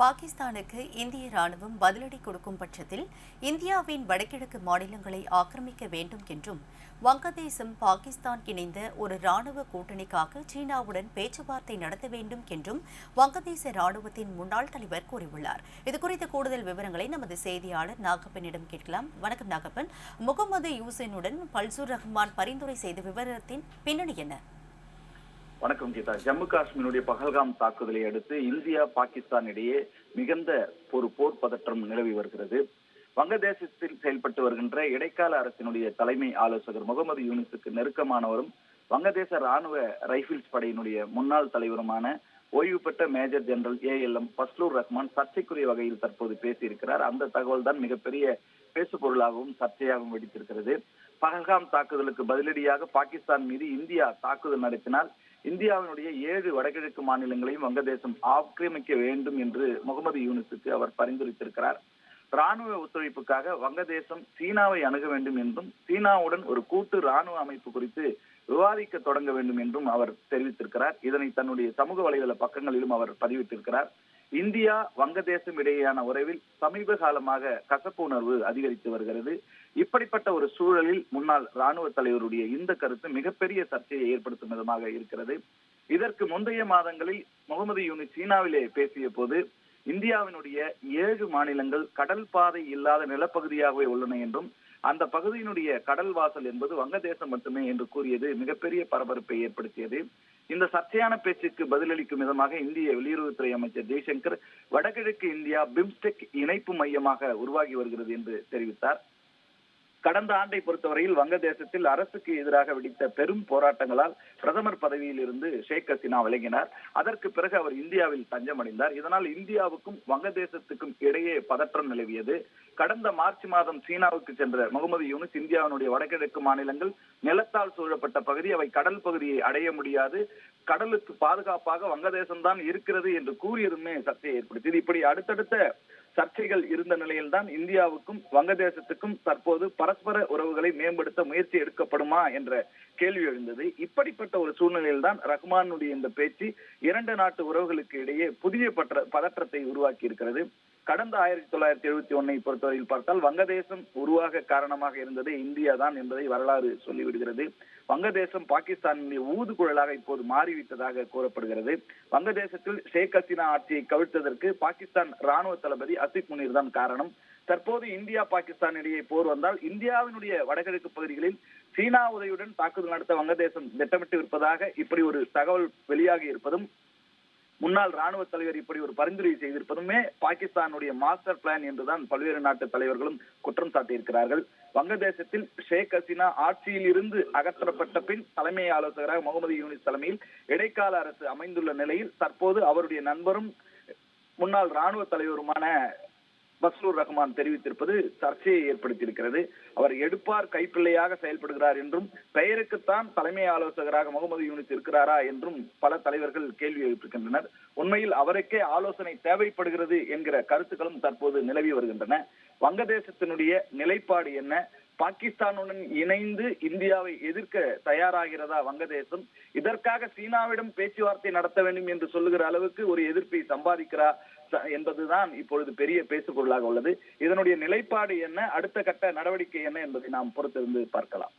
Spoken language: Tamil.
பாகிஸ்தானுக்கு இந்திய ராணுவம் பதிலடி கொடுக்கும் பட்சத்தில் இந்தியாவின் வடகிழக்கு மாநிலங்களை ஆக்கிரமிக்க வேண்டும் என்றும் வங்கதேசம் பாகிஸ்தான் இணைந்த ஒரு ராணுவ கூட்டணிக்காக சீனாவுடன் பேச்சுவார்த்தை நடத்த வேண்டும் என்றும் வங்கதேச ராணுவத்தின் முன்னாள் தலைவர் கூறியுள்ளார். இதுகுறித்த கூடுதல் விவரங்களை நமது செய்தியாளர் நாகப்பனிடம் கேட்கலாம். வணக்கம் நாகப்பன். முகமது யூசனுடன் பல்சூர் ரஹ்மான் பரிந்துரை செய்த விவரத்தின் பின்னணி என்ன? வணக்கம் கீதா. ஜம்மு காஷ்மீருடைய பகல்காம் தாக்குதலை அடுத்து இந்தியா பாகிஸ்தான் இடையே மிகுந்த ஒரு போர் பதற்றம் நிலவி வருகிறது. வங்கதேசத்தில் செயல்பட்டு வருகின்ற இடைக்கால அரசினுடைய தலைமை ஆலோசகர் முகமது யூனிஸுக்கு நெருக்கமானவரும் வங்கதேச ராணுவ ரைபிள்ஸ் படையினுடைய முன்னாள் தலைவருமான ஓய்வு பெற்ற major general A L M Fazlur Rahman சர்ச்சைக்குரிய வகையில் தற்போது பேசியிருக்கிறார். அந்த தகவல் தான் மிகப்பெரிய பேசு பொருளாகவும் சர்ச்சையாகவும் வெடித்திருக்கிறது. பகல்காம் தாக்குதலுக்கு பதிலடியாக பாகிஸ்தான் மீது இந்தியா தாக்குதல் நடத்தினால் இந்தியாவினுடைய ஏழு வடகிழக்கு மாநிலங்களையும் வங்கதேசம் ஆக்கிரமிக்க வேண்டும் என்று முகமது யூனிஸுக்கு அவர் பரிந்துரைத்திருக்கிறார். ராணுவ ஒத்துழைப்புக்காக வங்கதேசம் சீனாவை அணுக வேண்டும் என்றும் சீனாவுடன் ஒரு கூட்டு ராணுவ அமைப்பு குறித்து விவாதிக்க தொடங்க வேண்டும் என்றும் அவர் தெரிவித்திருக்கிறார். இதனை தன்னுடைய சமூக வலைதள பக்கங்களிலும் அவர் பதிவிட்டிருக்கிறார். இந்தியா வங்கதேசம் இடையேயான உறவில் சமீப காலமாக கசப்பு உணர்வு அதிகரித்து வருகிறது. அப்படிப்பட்ட ஒரு சூழலில் முன்னாள் ராணுவ தலைவருடைய இந்த கருத்து மிகப்பெரிய சர்ச்சையை ஏற்படுத்தும் விதமாக இருக்கிறது. இதற்கு முந்தைய மாதங்களில் முகமது யூனி சீனாவிலே பேசிய போது இந்தியாவினுடைய ஏழு மாநிலங்கள் கடல் பாதை இல்லாத நிலப்பகுதியாகவே உள்ளன என்றும் அந்த பகுதியினுடைய கடல் வாசல் என்பது வங்கதேசம் மட்டுமே என்று கூறியது மிகப்பெரிய பரபரப்பை ஏற்படுத்தியது. இந்த சர்ச்சையான பேச்சுக்கு பதிலளிக்கும் விதமாக இந்திய வெளியுறவுத்துறை அமைச்சர் ஜெய்சங்கர் வடகிழக்கு இந்தியா பிம்ஸ்டெக் இணைப்பு மையமாக உருவாகி வருகிறது என்று தெரிவித்தார். கடந்த ஆண்டை பொறுத்தவரையில் வங்கதேசத்தில் அரசுக்கு எதிராக வெடித்த பெரும் போராட்டங்களால் பிரதமர் பதவியில் இருந்து ஷேக் ஹசீனா விலகினார். அதற்கு பிறகு அவர் இந்தியாவில் தஞ்சமடைந்தார். இதனால் இந்தியாவுக்கும் வங்கதேசத்துக்கும் இடையே பதற்றம் நிலவியது. கடந்த மார்ச் மாதம் சீனாவுக்கு சென்ற முகமது யூனிஸ் இந்தியாவினுடைய வடகிழக்கு மாநிலங்கள் நிலத்தால் சூழப்பட்ட பகுதி அவை கடல் பகுதியை அடைய முடியாது. கடலுக்கு பாதுகாப்பாக வங்கதேசம் தான் இருக்கிறது என்று கூறியதுமே சர்ச்சையை ஏற்படுத்தியது. இப்படி அடுத்தடுத்த சர்ச்சைகள் இருந்த நிலையில்தான் இந்தியாவுக்கும் வங்கதேசத்துக்கும் தற்போது பரஸ்பர உறவுகளை மேம்படுத்த முயற்சி எடுக்கப்படுமா என்ற கேள்வி எழுந்தது. இப்படிப்பட்ட ஒரு சூழ்நிலையில்தான் ரஹ்மானுடைய இந்த பேச்சு இரண்டு நாட்டு உறவுகளுக்கு இடையே புதிய பற்ற பதற்றத்தை உருவாக்கி இருக்கிறது கடந்த ஆயிரத்தி தொள்ளாயிரத்தி எழுபத்தி ஒன்னை பொறுத்தவரையில் பார்த்தால் வங்கதேசம் உருவாக காரணமாக இருந்ததே இந்தியா தான் என்பதை வரலாறு சொல்லிவிடுகிறது. வங்கதேசம் பாகிஸ்தானுடைய ஊதுகுழலாக இப்போது மாறிவிட்டதாக கூறப்படுகிறது. வங்கதேசத்தில் ஷேக் ஹசீனா ஆட்சியை கவிழ்த்ததற்கு பாகிஸ்தான் ராணுவ தளபதி அசிக் முனீர் தான் காரணம். தற்போது இந்தியா பாகிஸ்தான் இடையே போர் வந்தால் இந்தியாவினுடைய வடகிழக்கு பகுதிகளில் சீனா உதவியுடன் தாக்குதல் நடத்த வங்கதேசம் திட்டமிட்டு இருப்பதாக இப்படி ஒரு தகவல் வெளியாகி இருப்பதும் முன்னாள் ராணுவ தலைவர் இப்படி ஒரு பரிந்துரை செய்திருப்பதுமே பாகிஸ்தானுடைய மாஸ்டர் பிளான் என்றுதான் பல்வேறு நாட்டு தலைவர்களும் குற்றம் சாட்டியிருக்கிறார்கள். வங்கதேசத்தில் ஷேக் ஹசீனா ஆட்சியில் இருந்து அகற்றப்பட்ட பின் தலைமை ஆலோசகராக முகமது யூனிஸ் தலைமையில் இடைக்கால அரசு அமைந்துள்ள நிலையில் தற்போது அவருடைய நண்பரும் முன்னாள் ராணுவ தலைவருமான பஸ்லூர் ரஹ்மான் தெரிவித்திருப்பது சர்ச்சையை ஏற்படுத்தியிருக்கிறது. அவர் எடுப்பார் கைப்பிள்ளையாக செயல்படுகிறார் என்றும் பெயருக்குத்தான் தலைமை ஆலோசகராக முகமது யூனிஸ் இருக்கிறாரா என்றும் பல தலைவர்கள் கேள்வி எழுப்பியிருக்கின்றனர். உண்மையில் அவருக்கே ஆலோசனை தேவைப்படுகிறது என்கிற கருத்துக்களும் தற்போது நிலவி வருகின்றன. வங்கதேசத்தினுடைய நிலைப்பாடு என்ன? பாகிஸ்தானுடன் இணைந்து இந்தியாவை எதிர்க்க தயாராகிறதா வங்கதேசம்? இதற்காக சீனாவிடம் பேச்சுவார்த்தை நடத்த வேண்டும் என்று சொல்லுகிற அளவுக்கு ஒரு எதிர்ப்பை சம்பாதிக்கிறா என்பதுதான் இப்பொழுது பெரிய பேசுபொருளாக உள்ளது. இதனுடைய நிலைப்பாடு என்ன? அடுத்த கட்ட நடவடிக்கை என்ன என்பதை நாம் பொறுத்திருந்து பார்க்கலாம்.